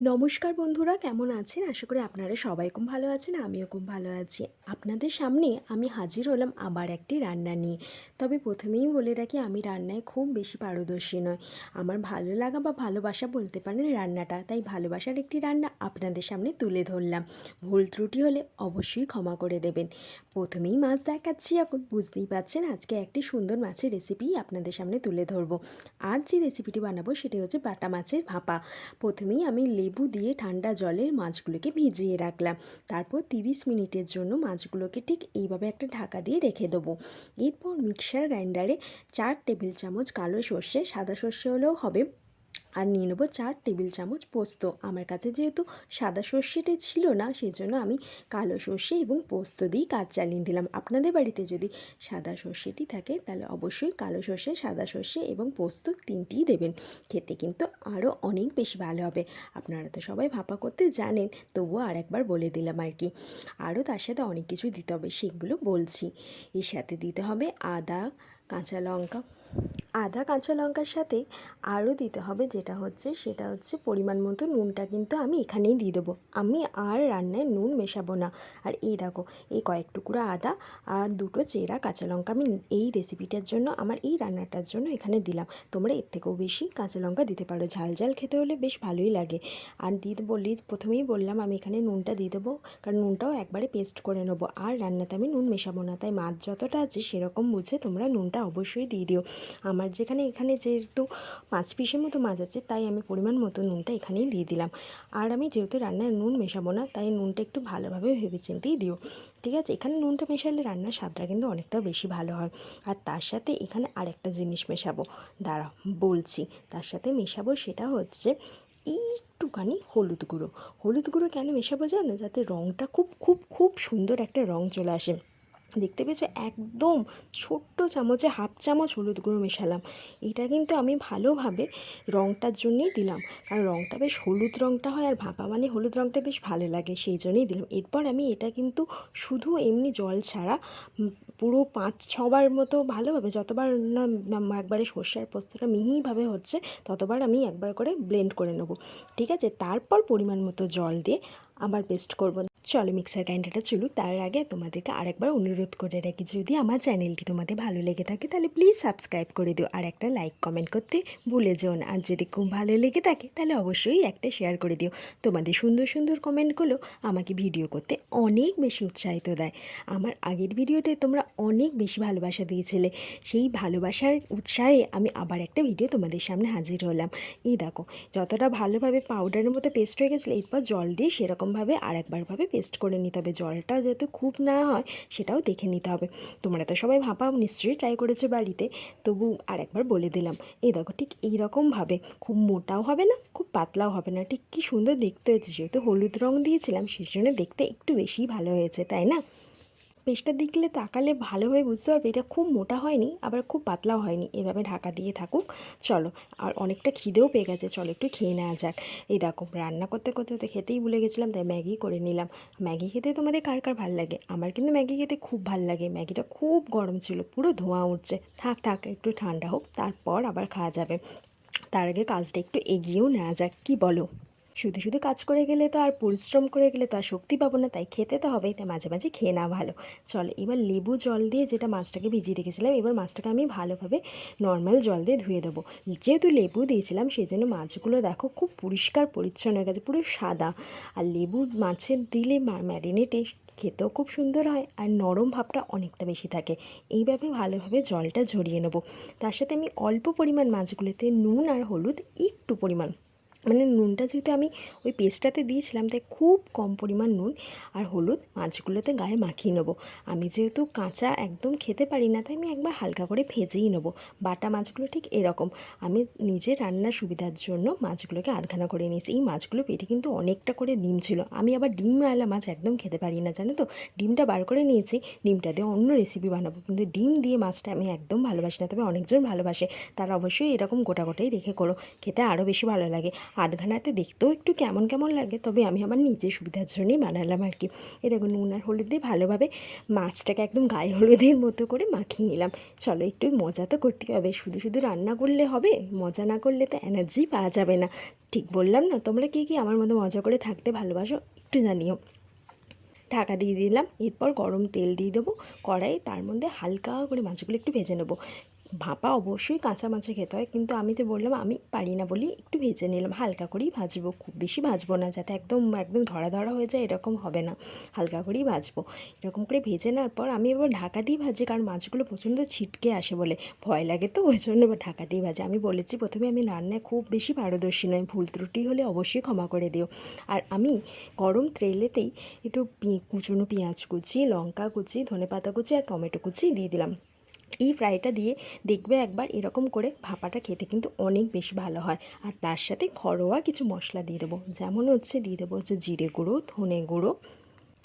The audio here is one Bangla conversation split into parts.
নমস্কার বন্ধুরা, কেমন আছেন? আশা করি আপনারা সবাই খুব ভালো আছেন, আমিও খুব ভালো আছি। আপনাদের সামনে আমি হাজির হলাম আবার একটি রান্না নিয়ে। তবে প্রথমেই বলে রাখি, আমি রান্নায় খুব বেশি পারদর্শী নয় আমার ভালো লাগা বা ভালোবাসা বলতে পারেন রান্নাটা, তাই ভালোবাসার একটি রান্না আপনাদের সামনে তুলে ধরলাম। ভুল ত্রুটি হলে অবশ্যই ক্ষমা করে দেবেন। প্রথমেই মাছ দেখাচ্ছি এখন, বুঝতেই পারছেন আজকে একটি সুন্দর মাছের রেসিপি আপনাদের সামনে তুলে ধরবো। আজ যে রেসিপিটি বানাবো সেটি হচ্ছে বাটা মাছের ভাপা। প্রথমেই আমি লেবু দিয়ে ঠান্ডা জলের মাছগুলোকে ভিজিয়ে রাখলাম। তারপর তিরিশ মিনিটের জন্য মাছগুলোকে ঠিক এইভাবে একটা ঢাকা দিয়ে রেখে দেবো। এরপর মিক্সার গ্রাইন্ডারে চার টেবিল চামচ কালো সর্ষে, সাদা সর্ষে হলেও হবে। আর নিয়ে নেব চার টেবিল চামচ পোস্ত। আমার কাছে যেহেতু সাদা সর্ষেটা ছিল না, সেজন্য আমি কালো সর্ষে এবং পোস্ত দিয়েই কাজ চালিয়ে দিলাম। আপনাদের বাড়িতে যদি সাদা সর্ষেটি থাকে, তাহলে অবশ্যই কালো সর্ষে, সাদা সর্ষে এবং পোস্ত তিনটিই দেবেন। খেতে কিন্তু আরও অনেক বেশি ভালো হবে। আপনারা তো সবাই ভাপা করতে জানেন, তবুও আর একবার বলে দিলাম আর কি। আরও তার সাথে অনেক কিছু দিতে হবে, সেগুলো বলছি। এর সাথে দিতে হবে আদা কাঁচা লঙ্কা। আদা, কাঁচা লঙ্কার সাথে আরও দিতে হবে যেটা হচ্ছে, সেটা হচ্ছে পরিমাণ মতো নুনটা কিন্তু আমি এখানেই দিয়ে দেবো। আমি আর রান্নায় নুন মেশাবো না। আর এই দেখো, এই কয়েক টুকরো আদা আর দুটো চেরা কাঁচা লঙ্কা আমি এই রেসিপিটার জন্য, আমার এই রান্নাটার জন্য এখানে দিলাম। তোমরা এর থেকেও বেশি কাঁচা লঙ্কা দিতে পারো। ঝাল ঝাল খেতে হলে বেশ ভালোই লাগে। আর দিয়ে বললি প্রথমেই বললাম আমি এখানে নুনটা দিয়ে দেবো, কারণ নুনটাও একবারে পেস্ট করে নেব। আর রান্নাতে আমি নুন মেশাবো না। তাই মাছ যতটা আছে সেরকম বুঝে তোমরা নুনটা অবশ্যই দিয়ে দিও। আমার যেখানে, এখানে যেহেতু পাঁচ পিসের মতো মাছ আছে, তাই আমি পরিমাণ মতো নুনটা এখানেই দিয়ে দিলাম। আর আমি যেহেতু রান্নায় নুন মেশাবো না, তাই নুনটা একটু ভালোভাবে ভেবেচিন্তেই দিও। ঠিক আছে? এখানে নুনটা মেশালে রান্নার স্বাদটা কিন্তু অনেকটা বেশি ভালো হয়। আর তার সাথে এখানে আরেকটা জিনিস মেশাবো। দাঁড়া, বলছি। তার সাথে মেশাবো সেটা হচ্ছে একটুখানি হলুদ গুঁড়ো। হলুদ গুঁড়ো কেন মেশাবো জানো? যাতে রঙটা খুব খুব খুব সুন্দর একটা রঙ চলে আসে। দেখতে পেয়েছ? একদম ছোট্ট চামচে হাফ চামচ হলুদ গুঁড়ো মেশালাম। এটা কিন্তু আমি ভালোভাবে রঙটার জন্যই দিলাম। কারণ রঙটা বেশ হলুদ রঙটা হয় আর ভাপা মানে হলুদ রঙটা বেশ ভালো লাগে, সেই জন্যই দিলাম। এরপর আমি এটা কিন্তু শুধু এমনি জল ছাড়া পুরো পাঁচ, ছবার মতো ভালোভাবে যতবার না একবারে সর্ষে আর পোস্তটা মিহিভাবে হচ্ছে, ততবার আমি একবার করে ব্লেন্ড করে নেব। ঠিক আছে? তারপর পরিমাণ মতো জল দিয়ে আবার পেস্ট করব। চলো মিক্সার গ্রাইন্ডারটা চলুক, তার আগে তোমাদেরকে আরেকবার অনুরোধ করে রাখি, যদি আমার চ্যানেলটি তোমাদের ভালো লেগে থাকে, তাহলে প্লিজ সাবস্ক্রাইব করে দিও আর একটা লাইক কমেন্ট করতে ভুলে যেও না। আর যদি খুব ভালো লেগে থাকে, তাহলে অবশ্যই একটা শেয়ার করে দিও। তোমাদের সুন্দর সুন্দর কমেন্টগুলো আমাকে ভিডিও করতে অনেক বেশি উৎসাহিত দেয়। আমার আগের ভিডিওতে তোমরা অনেক বেশি ভালোবাসা দিয়েছিলে। সেই ভালোবাসার উৎসাহে আমি আবার একটা ভিডিও তোমাদের সামনে হাজির হলাম। এই দেখো, যতটা ভালোভাবে পাউডারের মতো পেস্ট হয়ে গেছিল, এরপর জল দিয়ে সেরকমভাবে আর একবারভাবে পেস্ট করে নিতে হবে। জলটা যাতে খুব না হয়, সেটাও দেখে নিতে হবে। তোমরা তো সবাই ভাপা নিশ্চয়ই ট্রাই করেছ বাড়িতে। তবু আর একবার বলে দিলাম, এই দেখো, ঠিক এইরকমভাবে, খুব মোটাও হবে না, খুব পাতলাও হবে না। ঠিক কী সুন্দর দেখতে হয়েছে, যেহেতু হলুদ রং দিয়েছিলাম সেই জন্য দেখতে একটু বেশিই ভালো হয়েছে, তাই না? পেস্টটা দেখলে তাকালে ভালোভাবে বুঝতে পারবে? এটা খুব মোটা হয়নি, আবার খুব পাতলাও হয়নি। এভাবে ঢাকা দিয়ে থাকুক, চলো। আর অনেকটা খিদেও পেয়ে গেছে, চলো একটু খেয়ে নেওয়া যাক। এই দেখো, রান্না করতে করতে তো খেতেই ভুলে গেছিলাম, তাই ম্যাগি করে নিলাম। ম্যাগি খেতে তোমাদের কার কার ভালো লাগে? আমার কিন্তু ম্যাগি খেতে খুব ভালো লাগে। ম্যাগিটা খুব গরম ছিল, পুরো ধোঁয়া উঠছে। থাক থাক, একটু ঠান্ডা হোক, তারপর আবার খাওয়া যাবে। তার আগে কাজটা একটু এগিয়েও নেওয়া যাক, কি বলো? শুধু শুধু কাজ করে গেলে তো আর পরিশ্রম করে গেলে তো আর শক্তি পাবো না, তাই খেতে তো হবেই, তাই মাঝে মাঝে খেয়ে নেওয়া ভালো। চলো, এবার লেবু জল দিয়ে যেটা মাছটাকে ভিজিয়ে রেখেছিলাম, এবার মাছটাকে আমি ভালোভাবে নর্মাল জল দিয়ে ধুয়ে দেবো। যেহেতু লেবু দিয়েছিলাম সেই জন্য মাছগুলো দেখো খুব পরিষ্কার, পরিচ্ছন্ন হয়ে গেছে, পুরো সাদা। আর লেবু মাছের দিলে ম্যারিনেটে খেতেও খুব সুন্দর হয়, আর নরম ভাবটা অনেকটা বেশি থাকে। এইভাবে ভালোভাবে জলটা ঝরিয়ে নেব। তার সাথে আমি অল্প পরিমাণ মাছগুলোতে নুন আর হলুদ একটু পরিমাণ মানে নুনটা যেহেতু আমি ওই পেস্টটাতে দিয়েছিলাম, তাই খুব কম পরিমাণ নুন আর হলুদ মাছগুলোতে গায়ে মাখিয়ে নেব। আমি যেহেতু কাঁচা একদম খেতে পারি না, তাই আমি একবার হালকা করে ভেজেই নেব। বাটা মাছগুলো ঠিক এরকম। আমি নিজে রান্নার সুবিধার জন্য মাছগুলোকে আধখানা করে নিয়েছি। এই মাছগুলো পেটে কিন্তু অনেকটা করে ডিম ছিল। আমি আবার ডিম আলা মাছ একদম খেতে পারি না, জানো তো? ডিমটা বার করে নিয়েছি, ডিমটা দিয়ে অন্য রেসিপি বানাবো। কিন্তু ডিম দিয়ে মাছটা আমি একদম ভালোবাসি না, তবে অনেকজন ভালোবাসে। তারা অবশ্যই এরকম গোটা গোটাই রেখে করো। খেতে আরও বেশি ভালো লাগে। আধঘানাতে দেখতেও একটু কেমন কেমন লাগে, তবে আমি আমার নিজের সুবিধার জন্যই বানালাম আর কি। এ দেখো নুন আর হলুদ দিয়ে ভালোভাবে মাছটাকে একদম গায়ে হলুদের মতো করে মাখিয়ে নিলাম। চলো, একটু মজা তো করতে হবে। শুধু শুধু রান্না করলে হবে, মজা না করলে তো এনার্জি পাওয়া যাবে না। ঠিক বললাম না? তোমরা কি কি আমার মতো মজা করে থাকতে ভালোবাসো একটু জানিও। ঢাকা দিয়ে দিলাম। এরপর গরম তেল দিয়ে দেবো। কড়াই তার মধ্যে হালকা করে মাছগুলো একটু ভেজে নেব। ভাপা অবশ্যই কাঁচা মাছে খেতে হয়, কিন্তু আমি তো বললাম আমি পারি না বলি একটু ভেজে নিলাম। হালকা করেই ভাজবো, খুব বেশি ভাজবো না যাতে একদম একদম ধরা ধরা হয়ে যায়, এরকম হবে না। হালকা করেই ভাজবো। এরকম করে ভেজে নেওয়ার পর আমি এবার ঢাকা দিয়ে ভাজি, কারণ মাছগুলো প্রচণ্ড ছিটকে আসে বলে ভয় লাগে তো, ওই জন্য এবার ঢাকা দিয়ে ভাজি। আমি বলেছি প্রথমে আমি রান্নায় খুব বেশি পারদর্শী নয় ভুল ত্রুটি হলে অবশ্যই ক্ষমা করে দিও। আর আমি গরম তেলেতেই একটু কুচুনো পেঁয়াজ কুচি, লঙ্কা কুচি ধনে পাতা কুচি আর টমেটো কুচি দিয়ে দিলাম। এই ফ্রাইটা দিয়ে দেখবে একবার এরকম করে ভাপাটা খেতে কিন্তু অনেক বেশি ভালো হয়। আর তার সাথে ঘরোয়া কিছু মশলা দিয়ে দেবো। যেমন হচ্ছে দিয়ে দেবো হচ্ছে জিরে গুঁড়ো, ধনে গুঁড়ো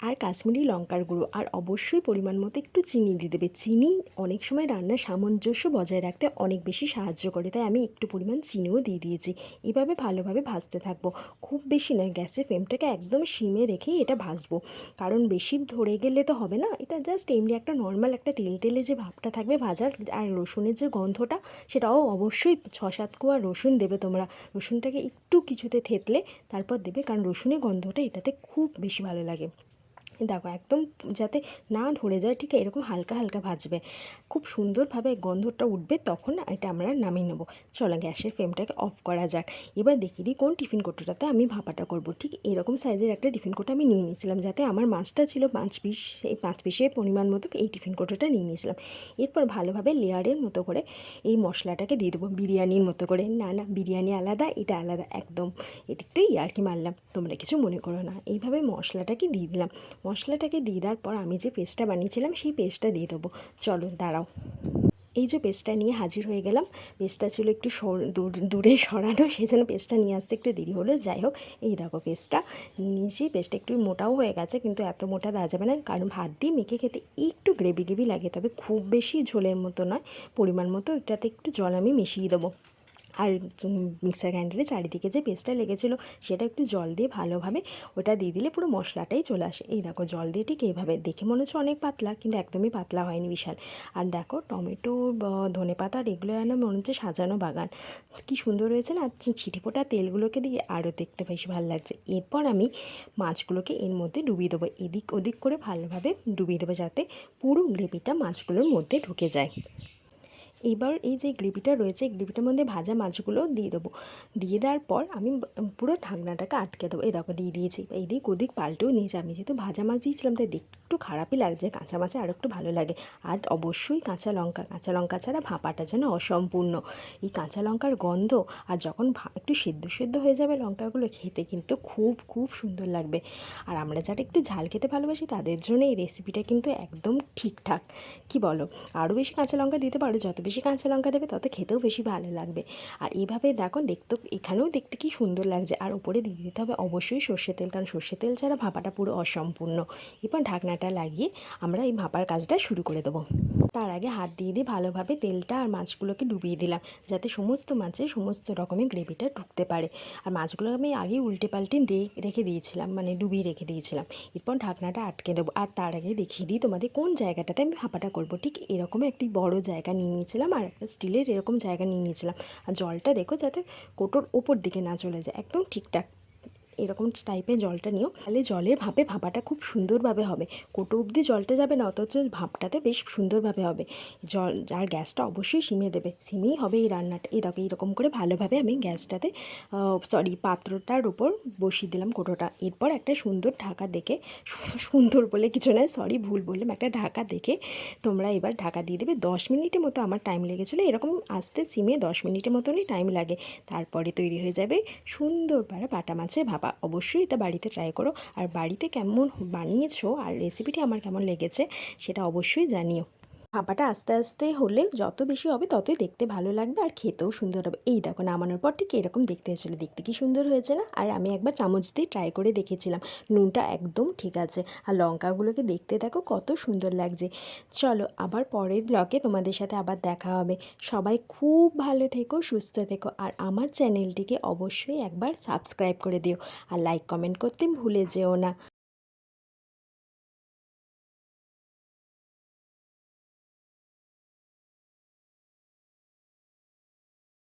আর কাশ্মীরি লঙ্কার গুঁড়ো। আর অবশ্যই পরিমাণ মতো একটু চিনি দিয়ে দেবে। চিনি অনেক সময় রান্নার সামঞ্জস্য বজায় রাখতে অনেক বেশি সাহায্য করে। তাই আমি একটু পরিমাণ চিনিও দিয়ে দিয়েছি। এভাবে ভালোভাবে ভাজতে থাকব। খুব বেশি নয়, গ্যাসে ফ্লেমটাকে একদম সিমে রেখেই এটা ভাজবো। কারণ বেশি ধরে গেলে তো হবে না। এটা জাস্ট এমনি একটা নর্মাল একটা তেল তেলে যে ভাবটা থাকবে ভাজার আর রসুনের যে গন্ধটা, সেটাও অবশ্যই ছ সাত কোয়া রসুন দেবে তোমরা। রসুনটাকে একটু কিছুতে থেতলে তারপর দেবে। কারণ রসুনের গন্ধটা এটাতে খুব বেশি ভালো লাগে। দেখো, একদম যাতে না ধরে যায়, ঠিক এরকম হালকা হালকা ভাজবে। খুব সুন্দরভাবে গন্ধটা উঠবে, তখন এটা আমরা নামিয়ে নেব। চলো গ্যাসের ফ্লেমটাকে অফ করা যাক। এবার দেখিয়ে দিই কোন টিফিন কোটোটাতে আমি ভাপাটা করব। ঠিক এরকম সাইজের একটা টিফিন কোটো আমি নিয়ে নিয়েছিলাম, যাতে আমার মাছটা ছিল পাঁচ পিস সেই পাঁচ পিসের পরিমাণ মতো এই টিফিন কোটোটা নিয়ে নিয়েছিলাম। এরপর ভালোভাবে লেয়ারের মতো করে এই মশলাটাকে দিয়ে দেবো, বিরিয়ানির মতো করে। না না, বিরিয়ানি আলাদা, এটা আলাদা, একদম। এটা একটু ইয়ার্কি মারলাম, তোমরা কিছু মনে করো না। এইভাবে মশলাটাকে দিয়ে দিলাম। মশলাটাকে দিয়ে দেওয়ার পর আমি যে পেস্টটা বানিয়েছিলাম, সেই পেস্টটা দিয়ে দেবো। চলো, দাঁড়াও। এই যে পেস্টটা নিয়ে হাজির হয়ে গেলাম, পেস্টটা ছিল একটু দূরে সরানো সেই জন্য পেস্টটা নিয়ে আসতে একটু দেরি হলো। যাই হোক, এই দেখো পেস্টটা। নিয়ে নিয়েছি, পেস্টটা একটু মোটাও হয়ে গেছে, কিন্তু এত মোটা দেওয়া যাবে না, কারণ ভাত দিয়ে মেখে খেতে একটু গ্রেভি গ্রেভি লাগে, তবে খুব বেশি ঝোলের মতো নয়, পরিমাণ মতো, এটাতে একটু জল আমি মিশিয়ে দেবো। আর মিক্সার গ্রাইন্ডারে চারিদিকে যে পেস্টটা লেগেছিলো, সেটা একটু জল দিয়ে ভালোভাবে ওটা দিয়ে দিলে পুরো মশলাটাই চলে আসে। এই দেখো, জল দিয়ে ঠিক এইভাবে। দেখে মনে হচ্ছে অনেক পাতলা, কিন্তু একদমই পাতলা হয়নি বিশাল। আর দেখো, টমেটো ধনে পাতা আর এগুলো যেন মনে হচ্ছে সাজানো বাগান। কি সুন্দর হয়েছে না ছিটিপোটা তেলগুলোকে দিয়ে আরও দেখতে বেশি ভালো লাগছে। এরপর আমি মাছগুলোকে এর মধ্যে ডুবিয়ে দেবো। এদিক ওদিক করে ভালোভাবে ডুবিয়ে দেবো যাতে পুরো গ্রেভিটা মাছগুলোর মধ্যে ঢুকে যায়। এবার এই যে গ্রেভিটা রয়েছে গ্রেভিটার মধ্যে ভাজা মাছগুলো দিয়ে দেবো। দিয়ে দেওয়ার পর আমি পুরো ঢাকনাটাকে আটকে দেবো। এই দেখো, দিয়ে দিয়েছি। এই দিক ওদিক পাল্টেও নিয়েছি। আমি যেহেতু ভাজা মাছ দিয়েছিলাম, তাই একটু খারাপই লাগছে। কাঁচা মাছে আরও একটু ভালো লাগে। আর অবশ্যই কাঁচা লঙ্কা। কাঁচা লঙ্কা ছাড়া ভাপাটা যেন অসম্পূর্ণ। এই কাঁচা লঙ্কার গন্ধ আর যখন একটু সেদ্ধ সেদ্ধ হয়ে যাবে লঙ্কাগুলো, খেতে কিন্তু খুব খুব সুন্দর লাগবে। আর আমরা যারা একটু ঝাল খেতে ভালোবাসি, তাদের জন্য এই রেসিপিটা কিন্তু একদম ঠিকঠাক। কি বলো? আরও বেশি কাঁচা লঙ্কা দিতে পারো, যত বেশি কাঁচা লঙ্কা দেবে তত খেতেও বেশি ভালো লাগবে। আর এইভাবে দেখো দেখতে, এখানেও দেখতে কি সুন্দর লাগছে। আর উপরে দিয়ে দিতে হবে অবশ্যই সর্ষে তেল, কারণ সর্ষে তেল ছাড়া ভাপাটা পুরো অসম্পূর্ণ। এবার ঢাকনাটা লাগিয়ে আমরা এই ভাপার কাজটা শুরু করে দেবো। তার আগে হাত দিয়ে দিয়ে ভালোভাবে তেলটা আর মাছগুলোকে ডুবিয়ে দিলাম, যাতে সমস্ত মাছে সমস্ত রকমের গ্রেভিটা ঢুকতে পারে। আর মাছগুলো আমি আগেই উল্টে পাল্টে রেখে দিয়েছিলাম মানে ডুবিয়ে রেখে দিয়েছিলাম। এরপর ঢাকনাটা আটকে দেবো। আর তার আগে দেখিয়ে দিই তোমাদের কোন জায়গাটাতে আমি ভাপাটা করব। ঠিক এরকম একটি বড় জায়গা নিয়ে নিয়েছিলাম আর একটা স্টিলের এরকম জায়গা নিয়ে নিয়েছিলাম। আর জলটা দেখো যাতে কোটোর ওপর দিকে না চলে যায়, একদম ঠিকঠাক। এরকম টাইপের জলটা নিও। তাহলে জলের ভাপে ভাপাটা খুব সুন্দরভাবে হবে। কোটো অবধি জলটা যাবে না, অথচ ভাপটাতে বেশ সুন্দরভাবে হবে। জল, আর গ্যাসটা অবশ্যই সিমে দেবে। সিমেই হবে এই রান্নাটা। এই দেখো এরকম করে ভালোভাবে আমি গ্যাসটাতে সরি পাত্রটার উপর বসিয়ে দিলাম কোটোটা। এরপর একটা সুন্দর ঢাকা দেখে, সুন্দর বলে কিছু নয় সরি ভুল বললাম। একটা ঢাকা দেখে তোমরা এবার ঢাকা দিয়ে দেবে। দশ মিনিটের মতো আমার টাইম লেগেছিলো। এরকম আসতে সিমে দশ মিনিটের মতনই টাইম লাগে। তারপরে তৈরি হয়ে যাবে সুন্দর পাড়া বাটা মাছের ভাপা। অবশ্যই এটা বাড়িতে ট্রাই করো। আর বাড়িতে কেমন বানিয়েছো আর রেসিপিটি আমার কেমন লেগেছে সেটা অবশ্যই জানিও। ভাপাটা আস্তে আস্তে হলে যত বেশি হবে ততই দেখতে ভালো লাগবে আর খেতেও সুন্দর হবে। এই দেখো, নামানোর পর ঠিক এরকম দেখতে হয়েছিলো দেখতে কি সুন্দর হয়েছে না? আর আমি একবার চামচ দিয়ে ট্রাই করে দেখেছিলাম। নুনটা একদম ঠিক আছে। আর লঙ্কাগুলোকে দেখতে দেখো কত সুন্দর লাগছে। চলো, আবার পরের ব্লগে তোমাদের সাথে আবার দেখা হবে। সবাই খুব ভালো থেকো, সুস্থ থেকো। আর আমার চ্যানেলটিকে অবশ্যই একবার সাবস্ক্রাইব করে দিও। আর লাইক কমেন্ট করতে ভুলে যেও না।